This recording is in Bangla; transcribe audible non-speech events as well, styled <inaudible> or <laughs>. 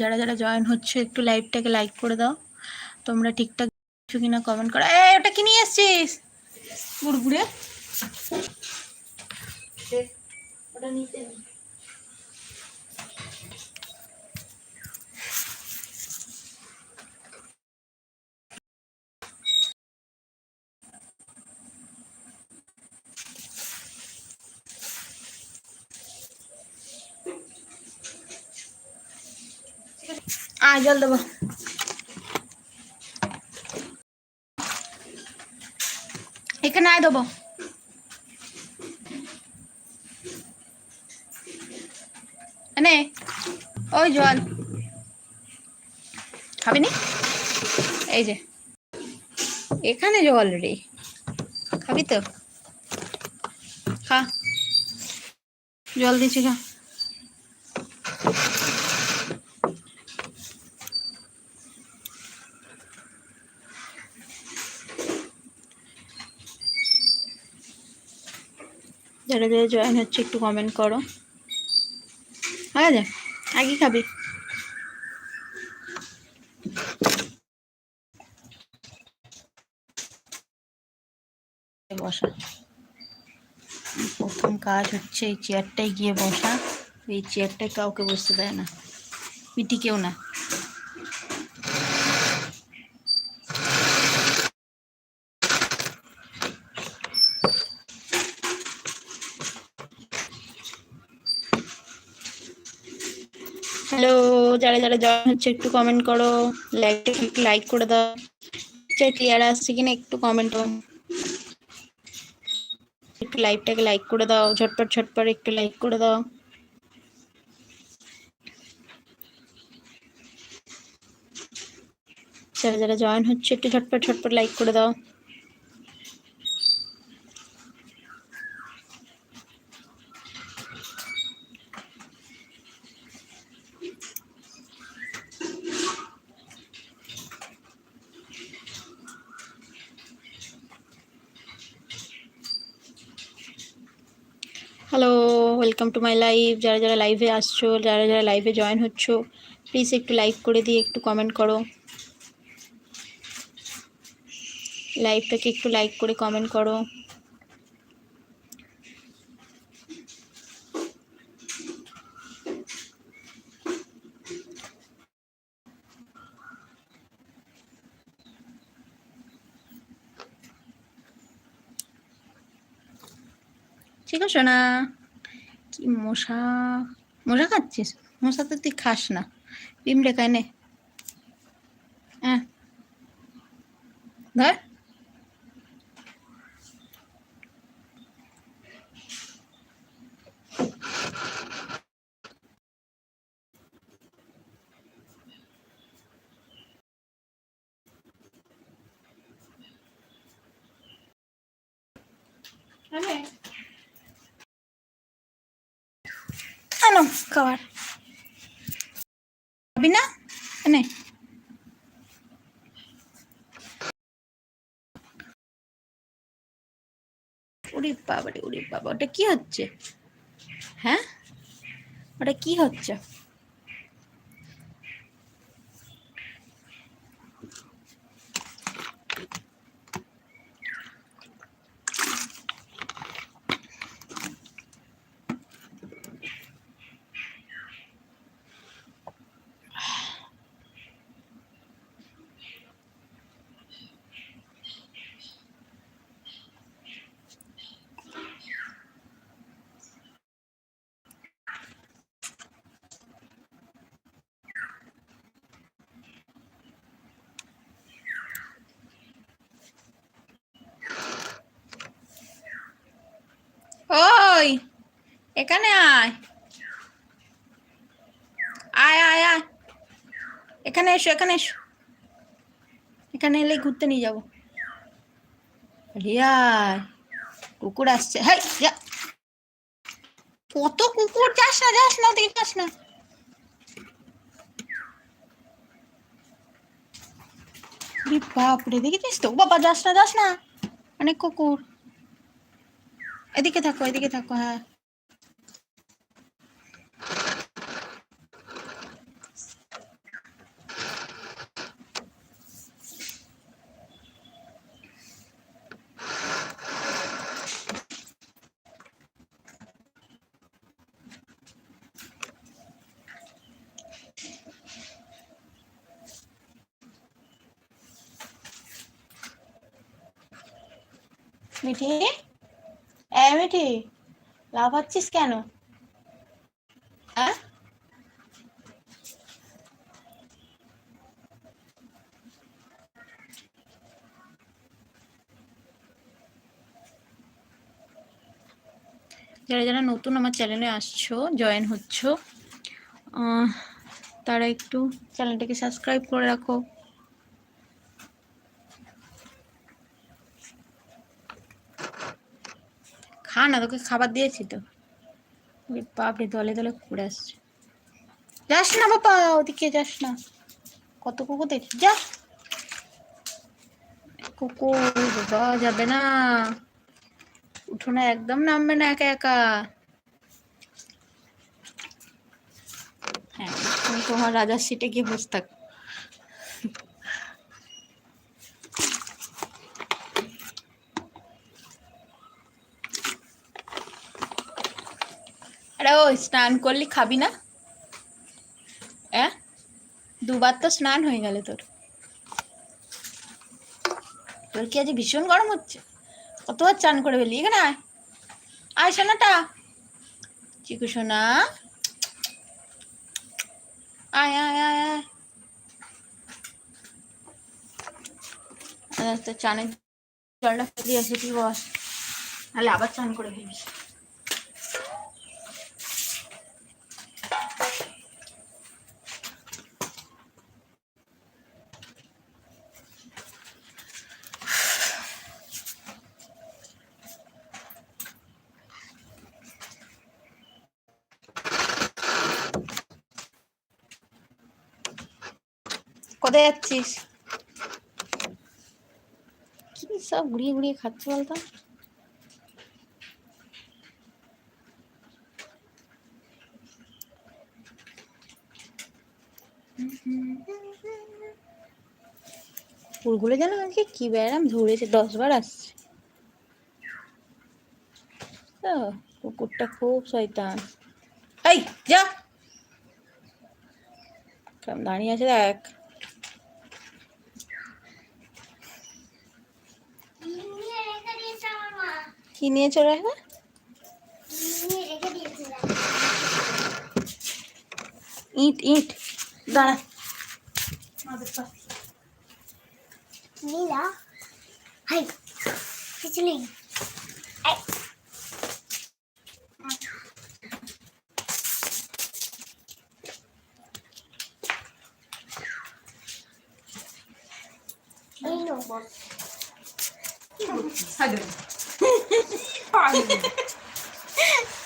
যারা যারা জয়েন হচ্ছে, একটু লাইভটাকে লাইক করে দাও। তোমরা ঠিকঠাক কিছু কিনা কমেন্ট করো। এ ওটা কি নিয়ে এসছিস? বুড়বুড়ে ওটা নিতে আয় জল দেবো। এখানে আয় দেবো। নে ওই জল। খাবি নি? এই যে। এখানে জল রে। খাবি তো? খা। জল দিচ্ছি, খা। যারা যারা জয়েন হচ্ছে, একটু কমেন্ট করো। হয়ে যায়? আগে খাবি? বসা। প্রথম কাজ হচ্ছে এই চেয়ারটায় গিয়ে বসা। এই চেয়ারটায় কাউকে বসতে দেয় না। পিটি কেউ না হ্যালো যারা যারা জয়েন হচ্ছে, একটু কমেন্ট করো একটু লাইক করে দাও। পিকচার ক্লিয়ার আসছে কিনা একটু কমেন্ট একটু লাইভটাকে লাইক করে দাও, ঝটপট ঝটপট একটু লাইক করে দাও। যারা যারা জয়েন হচ্ছে, একটু ঝটপট ঝটপট লাইক করে দাও। Hello welcome to my live যারা যারা লাইভে আসছো, যারা যারা লাইভে জয়েন হচ্ছো প্লিজ একটু লাইক করে দিয়ে একটু কমেন্ট করো। লাইভটাকে একটু লাইক করে কমেন্ট করো। ঠিক আছে না? কি মশা? মশা খাচ্ছিস? মশা তো তুই খাস না। ডিম রেখায় নে। হ্যাঁ। ধর। হ্যাঁ খাবার খাবি না? নে উড়ি বাবা রে উড়ি বাবা, ওটা কি হচ্ছে? হ্যাঁ? ওটা কি হচ্ছে ওই এখানে আয়। আয় আয় আয়। এখানে এসো এখানে এসো। এখানে এলে ঘুরতে নিয়ে যাব। রিয়ায় কুকুর আসছে। হাই যা কত কুকুর? যাস না যাস না, ওদিকে যাস না। বাপরে দেখেছিস তো? বাবা, যাস না যাস না। অনেক কুকুর। এদিকে থাকো এদিকে থাকো হ্যাঁ। মিঠি? এ মিঠি, লাফাচ্ছিস কেন? হ্যাঁ? যারা যারা নতুন আমার চ্যানেলে আসছো, জয়েন হচ্ছ তারা একটু চ্যানেলটাকে সাবস্ক্রাইব করে রাখো। না তোকে খাবার দিয়েছি তো। বাপরে, দলে দলে ঘুরে আসছে। যাস না বাবা ওদিকে যাস না। কত কুকুর দেখছি, যা। কুকুর, যাওয়া যাবে না। উঠোনে একদম নামবে না একা একা। হ্যাঁ তুমি তোমার রাজার সিটে গিয়ে বসে থাক। আরে ও, স্নান করলি, খাবি না? হ্যাঁ দুবার তো স্নান হয়ে গেল তোর। তোর কি আজ ভীষণ গরম হচ্ছে? কতবার চান করে ফেলি এখানে আয়। আয় সোনাটা। চিকু সোনা। আয় আয় আয় আয়। চানের জলটা ফেলে আসি তুই বস। নাহলে আবার চান করে ফেলবি কোথায় যাচ্ছিস? কি সব ঘুরিয়ে ঘুরিয়ে খাচ্ছে বলতো? ফুলগুলো যেন আজকে কি ব্যারাম ধরেছে দশ বার আসছে কুকুরটা খুব শয়তান। এই, যা। দাঁড়িয়ে আছে দেখ নিয়ে রেখে দিয়েছে আমার মা কি নিয়ে চলে আসবে নিয়ে রেখে দিয়েছে ইট ইট দাঁড়া নীলা হাই পিছনে এই এই নো <laughs> বস <laughs>